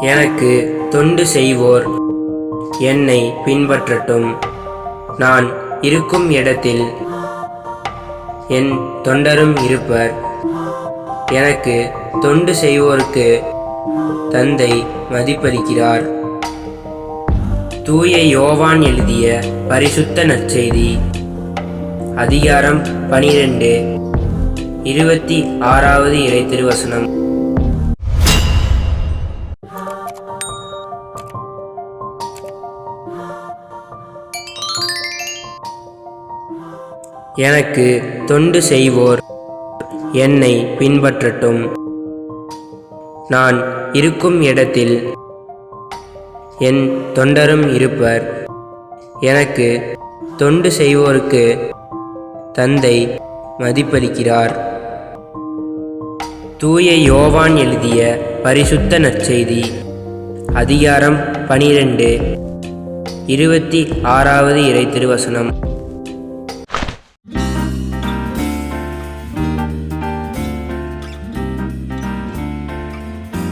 எனக்கு தொண்டு செய்வோர். என்னை பின்பற்றட்டும். நான் இருக்கும் இடத்தில் என் தொண்டரும் இருப்பர். எனக்கு தொண்டு செய்வோருக்கு தந்தை மதிப்பளிக்கிறார். தூய யோவான் எழுதிய பரிசுத்த நற்செய்தி. அதிகாரம் பனிரெண்டு இருபத்தி ஆறாவது இறை திருவசனம். எனக்கு தொண்டு செய்வோர் என்னை பின்பற்றட்டும். நான் இருக்கும் இடத்தில் என் தொண்டரும் இருப்பர். எனக்கு தொண்டு செய்வோருக்கு தந்தை மதிப்பளிக்கிறார். தூய யோவான் எழுதிய பரிசுத்த நற்செய்தி அதிகாரம் பனிரெண்டு இருபத்தி ஆறாவது இறை திருவசனம்.